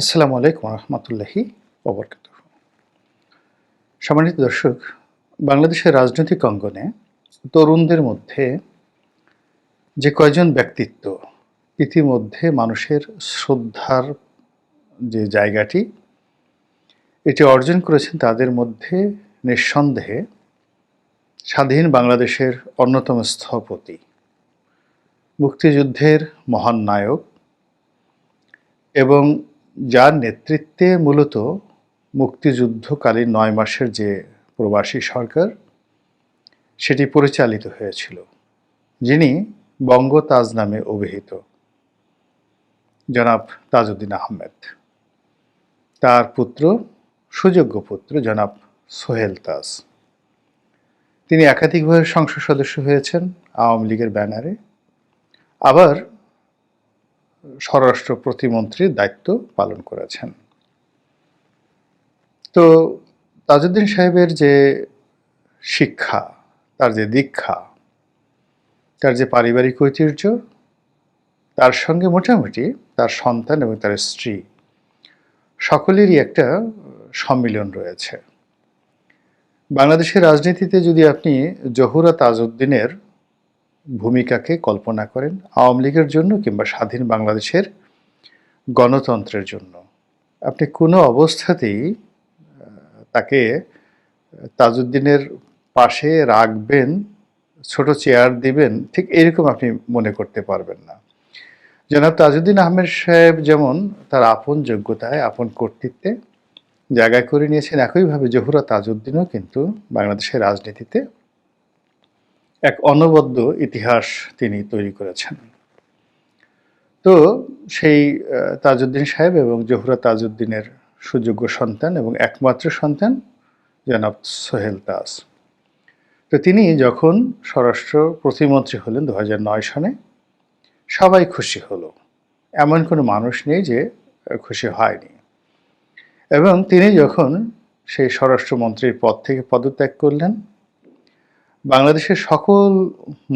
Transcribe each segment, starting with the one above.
আসসালামু আলাইকুম রহমতুল্লাহি ওবরকাত সম্মানিত দর্শক, বাংলাদেশের রাজনৈতিক অঙ্গনে তরুণদের মধ্যে যে কয়জন ব্যক্তিত্ব, ইতিমধ্যে মানুষের শ্রদ্ধার যে জায়গাটি, এটি অর্জন করেছেন তাদের মধ্যে নিঃসন্দেহে স্বাধীন বাংলাদেশের অন্যতম স্থপতি, মুক্তিযুদ্ধের মহান নায়ক এবং যার নেতৃত্বে মূলত মুক্তিযুদ্ধকালীন নয় মাসের যে প্রবাসী সরকার, সেটি পরিচালিত হয়েছিল, যিনি বঙ্গ তাজ নামে অভিহিত। জনাব তাজউদ্দিন আহমেদ। তার পুত্র, সুযোগ্য পুত্র জনাব সোহেল তাজ। তিনি একাধিকভাবে সংসদ সদস্য হয়েছেন আওয়ামী লীগের ব্যানারে। আবার স্বরাষ্ট্র প্রতিমন্ত্রীর দায়িত্ব পালন করেছেন। তো তাজউদ্দিন সাহেবের যে শিক্ষা, তার যে দীক্ষা, তার যে পারিবারিক ঐতিহ্য, তার সঙ্গে মোটামুটি তার সন্তান এবং তার স্ত্রী সকলেরই একটা সম্মিলন রয়েছে। বাংলাদেশের রাজনীতিতে যদি আপনি জহুরা তাজউদ্দিনের ভূমিকাকে কল্পনা করেন আওয়ামী লীগের জন্য কিংবা স্বাধীন বাংলাদেশের গণতন্ত্রের জন্য। আপনি কোনো অবস্থাতেই তাকে তাজউদ্দিনের পাশে রাখবেন, ছোট চেয়ার দিবেন, ঠিক এরকম আপনি মনে করতে পারবেন না। জনাব তাজউদ্দিন আহমেদ সাহেব যেমন তার আপন যোগ্যতায়, আপন কর্তৃত্বে জায়গায় করে নিয়েছেন, একইভাবে জহুরা তাজউদ্দিনও কিন্তু বাংলাদেশের রাজনীতিতে এক অনবদ্য ইতিহাস তিনি তৈরি করেছেন। তো সেই তাজউদ্দিন সাহেব এবং জহুরা তাজউদ্দিনের সুযোগ্য সন্তান এবং একমাত্র সন্তান জনাব সোহেল তাজ। তো তিনি যখন স্বরাষ্ট্র প্রতিমন্ত্রী হলেন দু হাজার নয় সনে, সবাই খুশি হলো। এমন কোনো মানুষ নেই যে খুশি হয়নি। এবং তিনি যখন সেই স্বরাষ্ট্রমন্ত্রীর পদ থেকে পদত্যাগ করলেন বাংলাদেশের সকল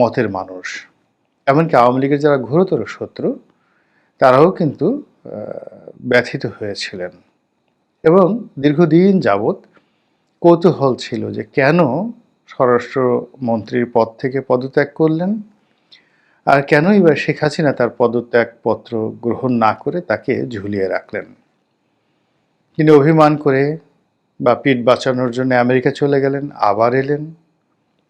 মতের মানুষ, এমনকি আওয়ামী লীগের যারা ঘোরতর শত্রু, তারাও কিন্তু ব্যথিত হয়েছিলেন। এবং দীর্ঘদিন যাবৎ কৌতূহল ছিল যে কেন স্বরাষ্ট্রমন্ত্রীর পদ থেকে পদত্যাগ করলেন, আর কেনই বা শেখ হাসিনা তার পদত্যাগপত্র গ্রহণ না করে তাকে ঝুলিয়ে রাখলেন। তিনি অভিমান করে বা পিঠ বাঁচানোর জন্য আমেরিকা চলে গেলেন, আবার এলেন।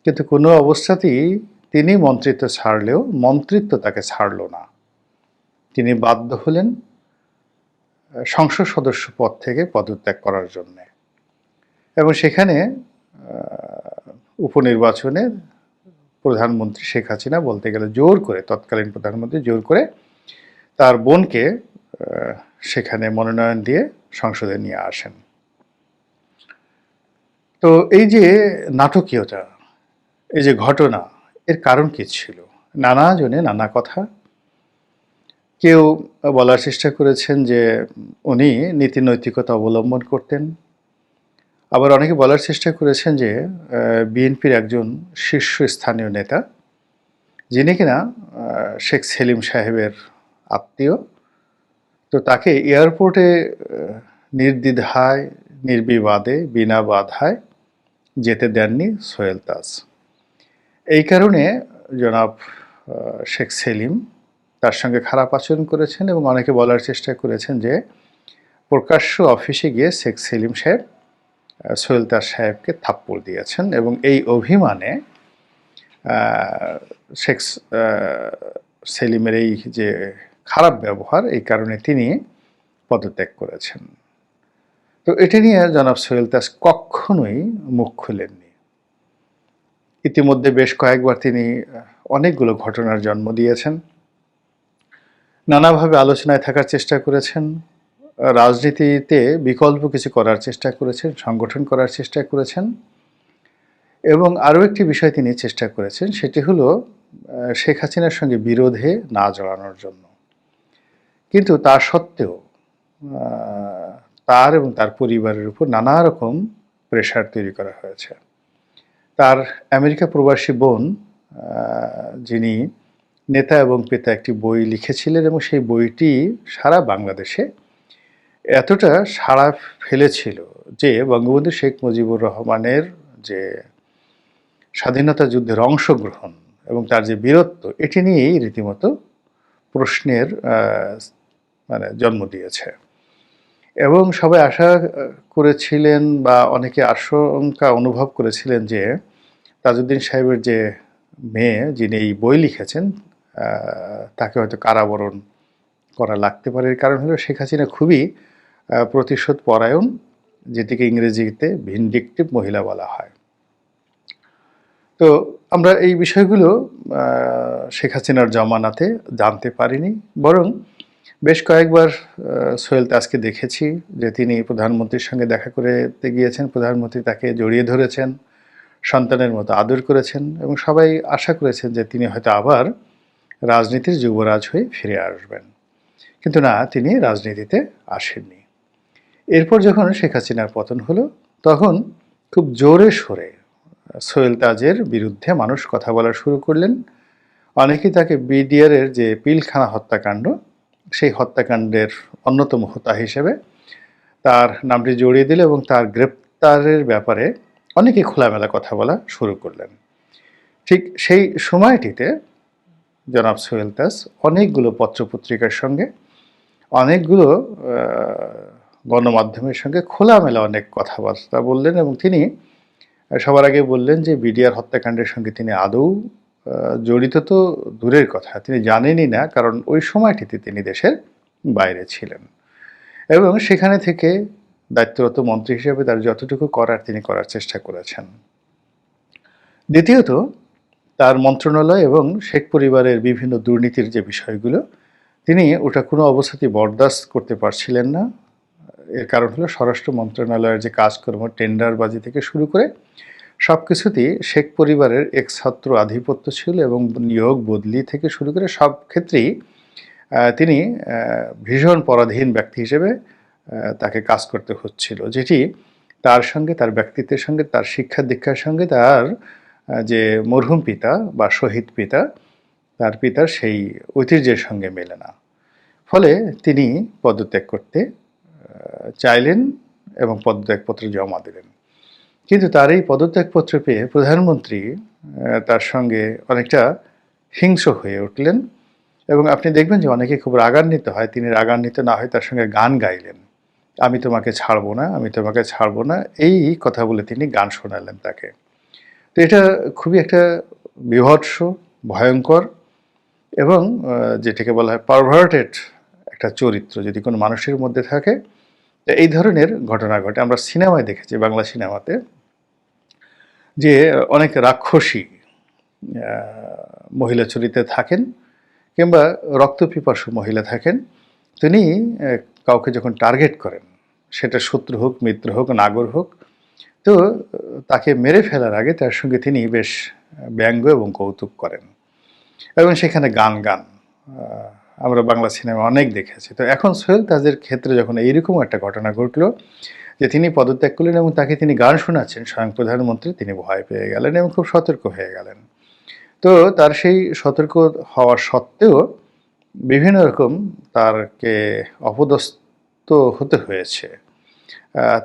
কিন্তু কোনো অবস্থাতেই তিনি মন্ত্রিত্ব ছাড়লেও মন্ত্রিত্ব তাকে ছাড়ল না। তিনি বাধ্য হলেন সংসদ সদস্য পদ থেকে পদত্যাগ করার জন্যে। এবং সেখানে উপনির্বাচনে প্রধানমন্ত্রী শেখ হাসিনা বলতে গেলে জোর করে, তৎকালীন প্রধানমন্ত্রী জোর করে তার বোনকে সেখানে মনোনয়ন দিয়ে সংসদে নিয়ে আসেন। তো এই যে নাটকীয়তা এই যে ঘটনা, এর কারণ কি ছিল? নানা জনে নানা কথা। কেউ বলার চেষ্টা করেছেন যে উনি নীতি নৈতিকতা অবলম্বন করতেন। আবার অনেকে বলার চেষ্টা করেছেন যে বিএনপির একজন শীর্ষস্থানীয় নেতা, যিনি কিনা শেখ সেলিম সাহেবের আত্মীয়। তো তাকে এয়ারপোর্টে নির্দ্বিধায়, নির্বিবাদে, বিনা বাধায় যেতে দেননি সোহেল তাজ। এই কারণে জনাব শেখ সেলিম তার সঙ্গে খারাপ আচরণ করেছেন এবং অনেকে বলার চেষ্টা করেছেন যে প্রকাশ্য অফিসে গিয়ে শেখ সেলিম সাহেব সোহেলতার সাহেবকে থাপ্পড় দিয়েছেন এবং এই অভিমানে শেখ সেলিমের এই যে খারাপ ব্যবহার, এই কারণে তিনি পদত্যাগ করেছেন। তো এটা নিয়ে জনাব সোহেল তাস কখনোই মুখ খুলেননি। ইতিমধ্যে বেশ কয়েকবার তিনি অনেকগুলো ঘটনার জন্ম দিয়েছেন। নানাভাবে আলোচনায় থাকার চেষ্টা করেছেন। রাজনীতিতে বিকল্প কিছু করার চেষ্টা করেছেন, সংগঠন করার চেষ্টা করেছেন। এবং আরও একটি বিষয় তিনি চেষ্টা করেছেন, সেটি হলো শেখ হাসিনার সঙ্গে বিরোধে না জড়ানোর জন্য। কিন্তু তা সত্ত্বেও তার এবং তার পরিবারের উপর নানা রকম প্রেশার তৈরি করা হয়েছে। তার আমেরিকা প্রবাসী বোন যিনি নেতা এবং পিতা একটি বই লিখেছিলেন এবং সেই বইটি সারা বাংলাদেশে এতটা সাড়া ফেলেছিল যে বঙ্গবন্ধু শেখ মুজিবুর রহমানের যে স্বাধীনতা যুদ্ধের অংশগ্রহণ এবং তার যে বীরত্ব, এটি নিয়েই রীতিমতো প্রশ্নের মানে জন্ম দিয়েছে। এবং সবাই আশা করেছিলেন বা অনেকে আশঙ্কা অনুভব করেছিলেন যে তাজউদ্দিন সাহেবের যে মেয়ে, যিনি এই বই লিখেছেন তাকে হয়তো কারাবরণ করা লাগতে পারে। এর কারণ হলো শেখ হাসিনা খুবই প্রতিশোধ পরায়ণ, যেটিকে ইংরেজিতে ভিনডিকটিভ মহিলা বলা হয়। তো আমরা এই বিষয়গুলো শেখ হাসিনার জমানাতে জানতে পারিনি, বরং বেশ কয়েকবার সোহেল তাজকে দেখেছি, যে তিনি প্রধানমন্ত্রীর সঙ্গে দেখা করতে গিয়েছেন। প্রধানমন্ত্রী তাকে জড়িয়ে ধরেছেন। সন্তানের মতো আদর করেছেন এবং সবাই আশা করেছেন যে তিনি হয়তো আবার রাজনীতির যুবরাজ হয়ে ফিরে আসবেন। কিন্তু না, তিনি রাজনীতিতে আসেননি। এরপর যখন শেখ হাসিনার পতন হলো, তখন খুব জোরে সোরে সোহেল তাজের বিরুদ্ধে মানুষ কথা বলা শুরু করলেন। অনেকেই তাকে বিডিআরের যে পিলখানা হত্যাকাণ্ড, সেই হত্যাকাণ্ডের অন্যতম হোতা হিসেবে তার নামটি জড়িয়ে দিল এবং তার গ্রেপ্তারের ব্যাপারে অনেকে খোলামেলা কথা বলা শুরু করলেন। ঠিক সেই সময়টিতে জনাব সোহেল তাজ অনেকগুলো পত্রপত্রিকার সঙ্গে, অনেকগুলো গণমাধ্যমের সঙ্গে খোলামেলা অনেক কথাবার্তা বললেন এবং তিনি সবার আগে বললেন যে বিডিআর হত্যাকাণ্ডের সঙ্গে তিনি আদৌ জড়িত তো দূরের কথা, তিনি জানেনই না কারণ ওই সময়টিতে তিনি দেশের বাইরে ছিলেন। এবং সেখানে থেকে দায়িত্বরত মন্ত্রী হিসেবে তার যতটুকু করার তিনি করার চেষ্টা করেছেন। দ্বিতীয়ত, তার মন্ত্রণালয় এবং শেখ পরিবারের বিভিন্ন দুর্নীতির যে বিষয়গুলো, তিনি ওটা কোনো অবস্থাতেই বরদাস্ত করতে পারছিলেন না। এর কারণ হলো স্বরাষ্ট্র মন্ত্রণালয়ের যে কাজকর্ম, টেন্ডারবাজি থেকে শুরু করে সব কিছুতেই শেখ পরিবারের এক ছাত্র আধিপত্য ছিল এবং নিয়োগ বদলি থেকে শুরু করে সব ক্ষেত্রেই তিনি ভীষণ পরাধীন ব্যক্তি হিসেবে তাকে কাজ করতে হচ্ছিল। যেটি তার সঙ্গে, তার ব্যক্তিত্বের সঙ্গে, তার শিক্ষা দীক্ষার সঙ্গে তার যে মরহুম পিতা বা শহীদ পিতা, তার পিতার সেই ঐতিহ্যের সঙ্গে মেলে না। ফলে তিনি পদত্যাগ করতে চাইলেন এবং পদত্যাগপত্র জমা দিলেন। কিন্তু তার এই পদত্যাগপত্র পেয়ে প্রধানমন্ত্রী তার সঙ্গে অনেকটা হিংস হয়ে উঠলেন এবং আপনি দেখবেন যে অনেকে খুব রাগান্বিত হয়, তিনি রাগান্বিত না হয় তার সঙ্গে গান গাইলেন। আমি তোমাকে ছাড়বো না, আমি তোমাকে ছাড়বো না। এই কথা বলে তিনি গান শোনালেন তাকে। তো এটা খুবই একটা বিভৎস, ভয়ঙ্কর এবং যেটাকে বলা হয় পারভার্টেড একটা চরিত্র। যদি কোনো মানুষের মধ্যে থাকে এই ধরনের ঘটনা ঘটে। আমরা সিনেমায় দেখেছি, বাংলা সিনেমাতে, যে অনেক রাক্ষসী মহিলা চরিত্রে থাকেন কিংবা রক্তপিপাসু মহিলা থাকেন, তিনি কাউকে যখন টার্গেট করেন সেটা শত্রু হোক, মিত্র হোক, নাগর হোক। তো, তাকে মেরে ফেলার আগে তার সঙ্গে তিনি বেশ ব্যঙ্গ এবং কৌতুক করেন। এবং সেখানে গান গান আমরা বাংলা সিনেমা অনেক দেখেছি। তো এখন সোহেল তাজের ক্ষেত্রে যখন এইরকম একটা ঘটনা ঘটলো যে তিনি পদত্যাগ করলেন এবং তাকে তিনি গান শোনাচ্ছেন, স্বয়ং প্রধানমন্ত্রী, তিনি ভয় পেয়ে গেলেন এবং খুব সতর্ক হয়ে গেলেন। তো তার সেই সতর্ক হওয়া সত্ত্বেও বিভিন্ন রকম তারকে অপদস্থ হতে হয়েছে।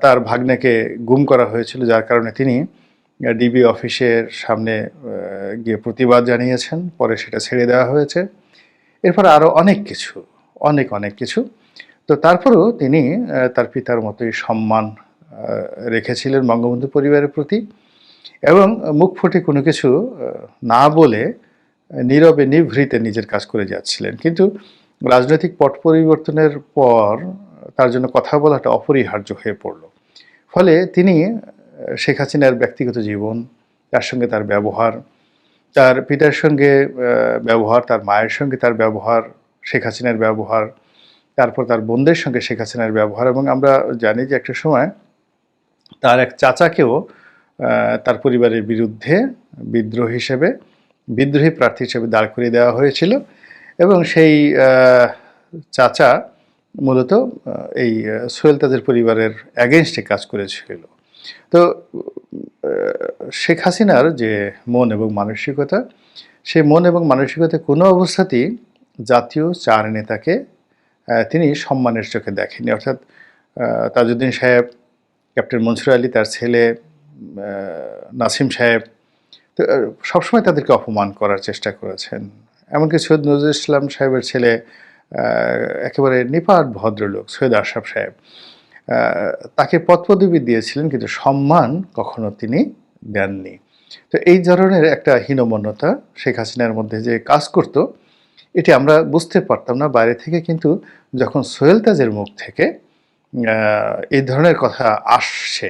তার ভাগ্নেকে গুম করা হয়েছিল, যার কারণে তিনি ডিবি অফিসের সামনে গিয়ে প্রতিবাদ জানিয়েছেন। পরে সেটা ছেড়ে দেওয়া হয়েছে। এরপর আরও অনেক কিছু, অনেক অনেক কিছু। তো তারপরেও তিনি তার পিতার মতোই সম্মান রেখেছিলেন বঙ্গবন্ধু পরিবারের প্রতি এবং মুখ ফুটে কোনো কিছু না বলে নীরবে, নিভৃতে নিজের কাজ করে যাচ্ছিলেন। কিন্তু রাজনৈতিক পট পরিবর্তনের পর তার জন্য কথা বলাটা অপরিহার্য হয়ে পড়ল। ফলে তিনি শেখ হাসিনার ব্যক্তিগত জীবন, তার সঙ্গে তার ব্যবহার, তার পিতার সঙ্গে ব্যবহার, তার মায়ের সঙ্গে তার ব্যবহার, শেখ হাসিনার ব্যবহার, তারপর তার বোনদের সঙ্গে শেখ হাসিনার ব্যবহার এবং আমরা জানি যে একটা সময় তার এক চাচাকেও তার পরিবারের বিরুদ্ধে বিদ্রোহ হিসেবে, বিদ্রোহী প্রার্থী হিসেবে দাঁড় করিয়ে দেওয়া হয়েছিল এবং সেই চাচা মূলত এই সোহেল তাজের পরিবারের অ্যাগেনস্টে কাজ করেছিল। তো শেখ হাসিনার যে মন এবং মানসিকতা, সেই মন এবং মানসিকতা কোনো অবস্থাতেই জাতীয় চার নেতাকে তিনি সম্মানের চোখে দেখেনি অর্থাৎ তাজউদ্দিন সাহেব, ক্যাপ্টেন মনসুর আলী, তার ছেলে নাসিম সাহেব, তো সবসময় তাদেরকে অপমান করার চেষ্টা করেছেন। এমনকি সৈয়দ নজরুল ইসলাম সাহেবের ছেলে একেবারে নিপাট ভদ্রলোক সৈয়দ আশরাফ সাহেব। তাকে পদপদবি দিয়েছিলেন কিন্তু সম্মান কখনো তিনি দেননি। তো এই ধরনের একটা হীনমন্যতা শেখ হাসিনার মধ্যে যে কাজ করতো, এটি আমরা বুঝতে পারতাম না। বাইরে থেকে কিন্তু যখন সোহেল তাজের মুখ থেকে এই ধরনের কথা আসছে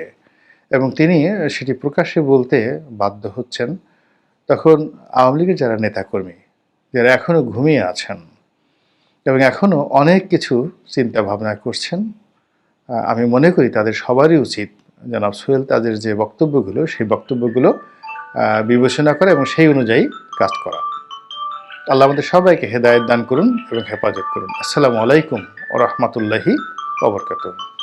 এবং তিনি সেটি প্রকাশ্যে বলতে বাধ্য হচ্ছেন, তখন আওয়ামী লীগের যারা নেতাকর্মী, যারা এখনও ঘুমিয়ে আছেন এবং এখনও অনেক কিছু চিন্তা ভাবনা করছেন আমি মনে করি তাদের সবারই উচিত জনাব সোহেল তাদের যে বক্তব্যগুলো, সেই বক্তব্যগুলো বিবেচনা করা এবং সেই অনুযায়ী কাজ করা। আল্লাহ আমাদের সবাইকে হেদায়ত দান করুন এবং হেফাজত করুন। আসসালামু আলাইকুম ও রহমতুল্লাহি ওবরকাতুহ